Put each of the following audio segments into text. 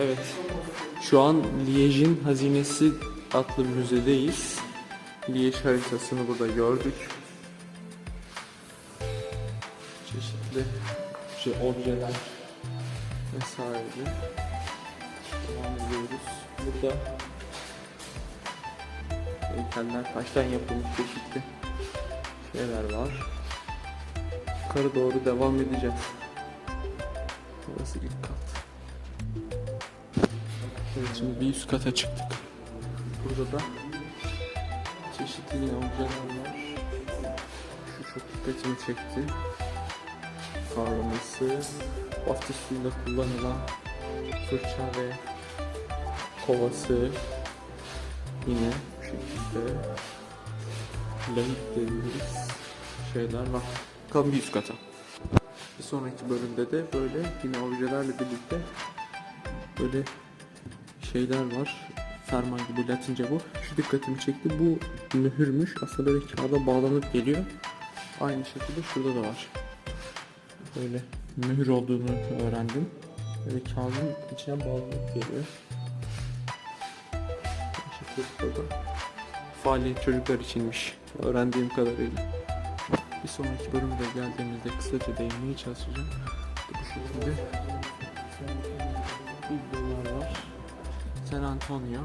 Evet. Şu an Liège'in Hazinesi adlı müzedeyiz. Liège haritasını burada gördük. Çeşitli şey objeler vesaire. Devam ediyoruz. Burada heykeller taştan yapılmış çeşitli şeyler var. Yukarı doğru devam edeceğiz. Burası ilk kat. Evet şimdi bir üst kata çıktık. Burada da çeşitli yine objeler var. Şu çok dikkatimi çekti. Parlaması, hafta suyunda kullanılan fırça ve kovası yine bu şekilde lahit dediğimiz şeyler var. Bakalım bir üst kata. Bir sonraki bölümde de böyle yine objelerle birlikte böyle şeyler var. Ferman gibi latince bu. Şu dikkatimi çekti. Bu mühürmüş. Aslında böyle kağıda bağlanıp geliyor. Aynı şekilde şurada da var. Böyle mühür olduğunu öğrendim. Böyle kağıdın içine bağlanıp geliyor. Burada. Faaliyet çocuklar içinmiş. Öğrendiğim kadarıyla. Bir sonraki bölümde geldiğimizde kısaca değinmeye çalışacağım. Bu şekilde biblolar var. San Antonio.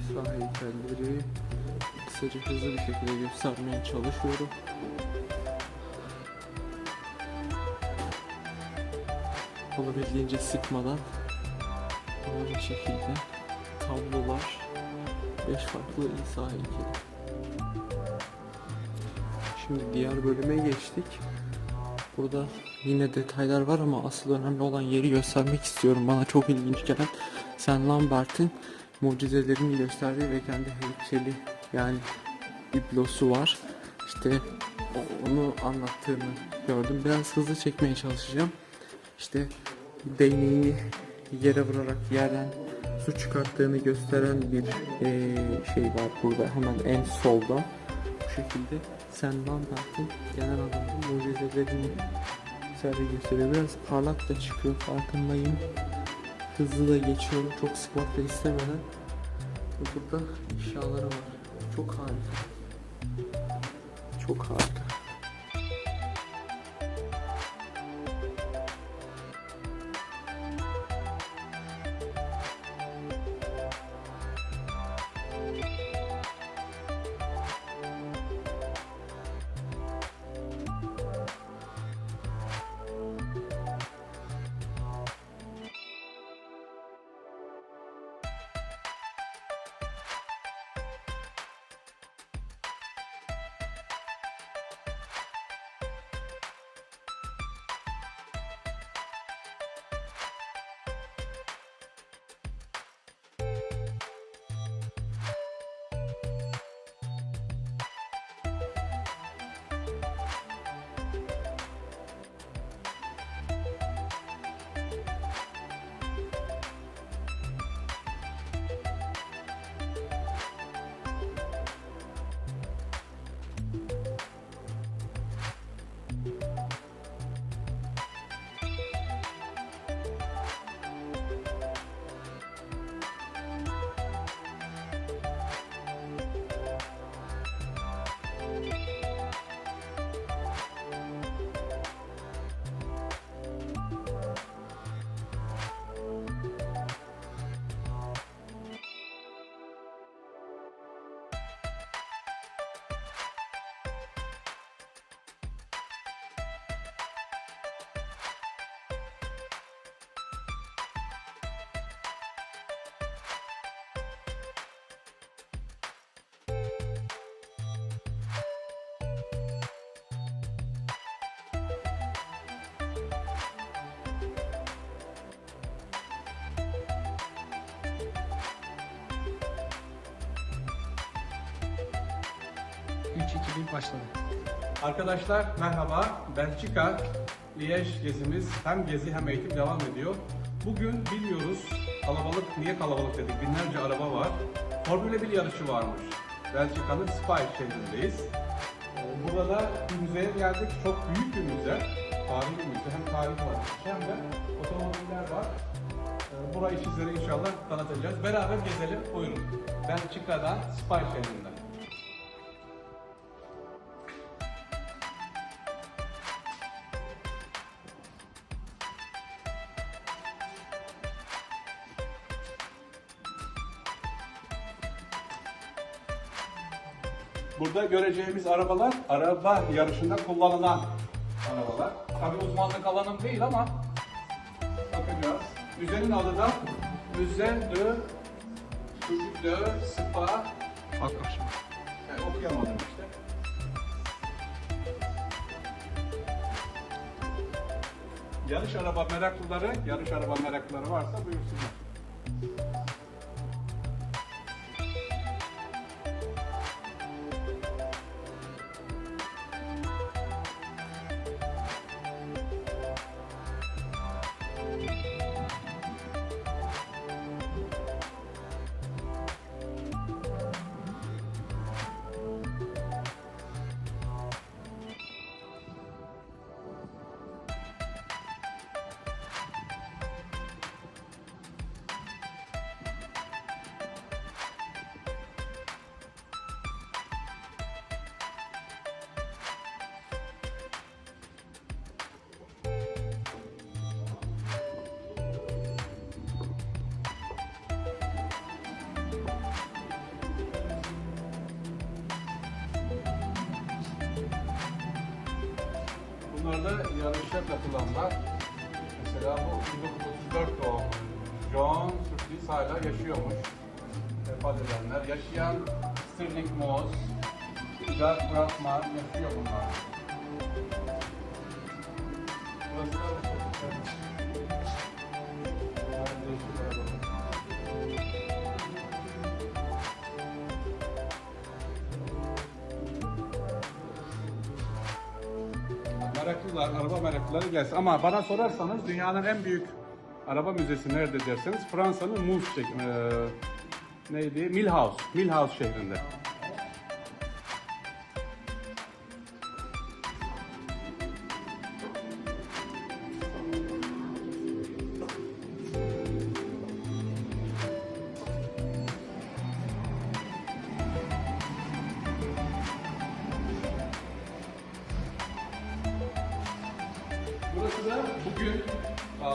İsa heykelleri kısaca hızlı bir şekilde göstermeye çalışıyorum. Olabildiğince sıkmadan böyle şekilde tablolar 5 farklı İsa heykeli. Şimdi diğer bölüme geçtik. Burada yine detaylar var ama asıl önemli olan yeri göstermek istiyorum. Bana çok ilginç gelen Saint Lambert'in mucizelerini gösterdiği ve kendi heykeli yani biblosu var. İşte onu anlattığını gördüm. Biraz hızlı çekmeye çalışacağım. İşte değneğini yere vurarak yerden su çıkarttığını gösteren bir eee, şey var burada hemen en solda. Bu şekilde Saint Lambert'in genel anlamda mucizelerini sergi gösteriyor. Biraz parlak da çıkıyor farkındayım. Hızlı da geçiyorum çok sıkmak da istemeden. Burada eşyaları var. Çok harika. Çok harika. Başladı. Arkadaşlar merhaba. Belçika Liège gezimiz hem gezi hem eğitim devam ediyor. Bugün biliyoruz kalabalık, niye kalabalık dedik? Binlerce araba var. Formula 1 yarışı varmış. Belçika'nın Spa şehrindeyiz. Ee, Burada da bir müzeye geldik. Çok büyük bir müze. Tarihi bir müze. Hem tarih var hem de otomobiller var. Ee, Burayı sizlere inşallah tanıtacağız. Beraber gezelim. Buyurun. Belçika'dan Spy şehrinden. Burada göreceğimiz arabalar araba yarışında kullanılan arabalar. Tabii uzmanlık alanım değil ama bakacağız. Müzenin adı da Müze de de Spa yani okuyamadım işte. Yarış araba meraklıları, yarış araba meraklıları varsa buyursunlar. Da yarışa katılanlar. Mesela bu 1934 doğumlu John Surtees hala yaşıyormuş. Vefat edenler. Yaşayan Stirling Moss, Jack Brakman yaşıyor bunlar. Meraklılar, araba meraklıları gelsin. Ama bana sorarsanız dünyanın en büyük araba müzesi nerede derseniz Fransa'nın Mousse şek- eee, neydi? Milhouse, Milhouse şehrinde.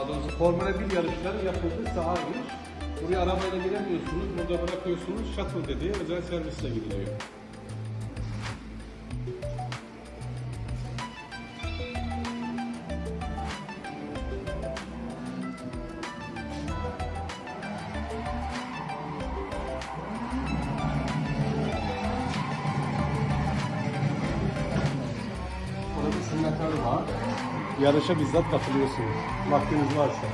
Daha doğrusu Formula 1 yarışları yapıldığı sahaymış. Buraya arabayla giremiyorsunuz, burada bırakıyorsunuz, shuttle dediği özel servisle gidiliyor. Yarışa bizzat katılıyorsunuz. Vaktiniz varsa.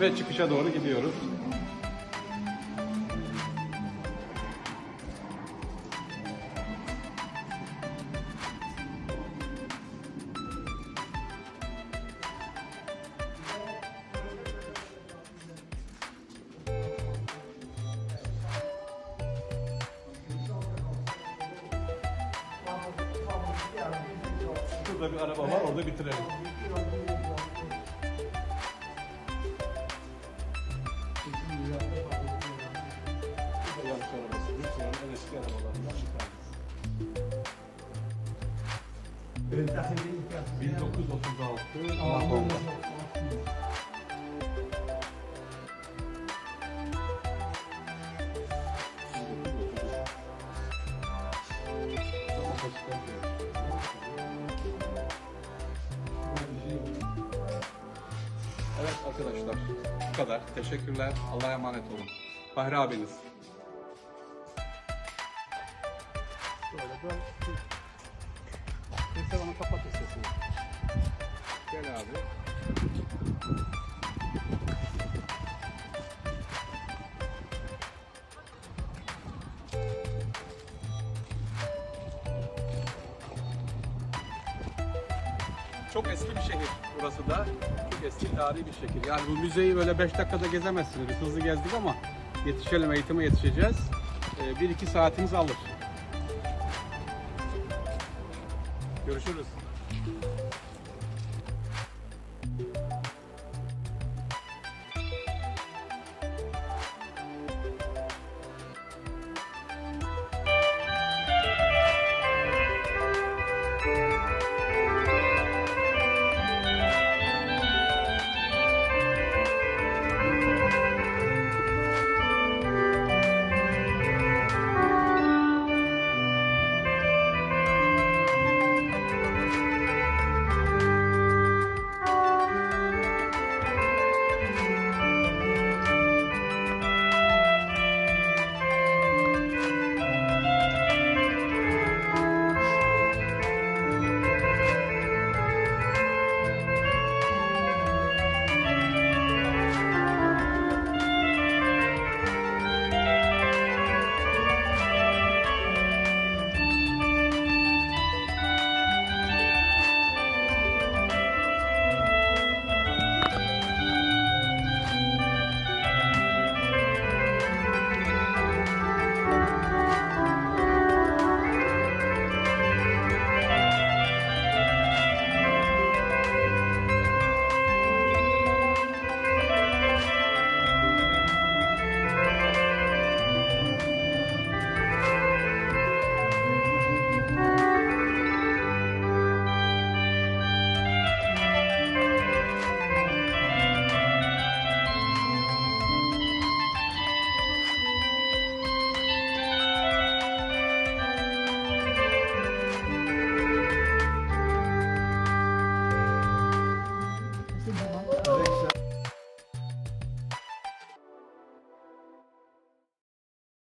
Ve çıkışa doğru gidiyoruz. Şurada bir araba var, orada bitirelim. Burada yarış arabası, Rusya'nın en eski arabalarından bir tanesi. 1936 Mahomba. Arkadaşlar bu kadar. Teşekkürler. Allah'a emanet olun. Fahri abiniz. Böyle böyle. Neyse bana kapat sesini. Gel abi. Çok eski bir şehir burası da. Çok eski tarihi bir şehir. Yani bu müzeyi böyle 5 dakikada gezemezsiniz. Biz hızlı gezdik ama yetişelim, eğitime yetişeceğiz. Ee, 1-2 saatimiz alır. Görüşürüz.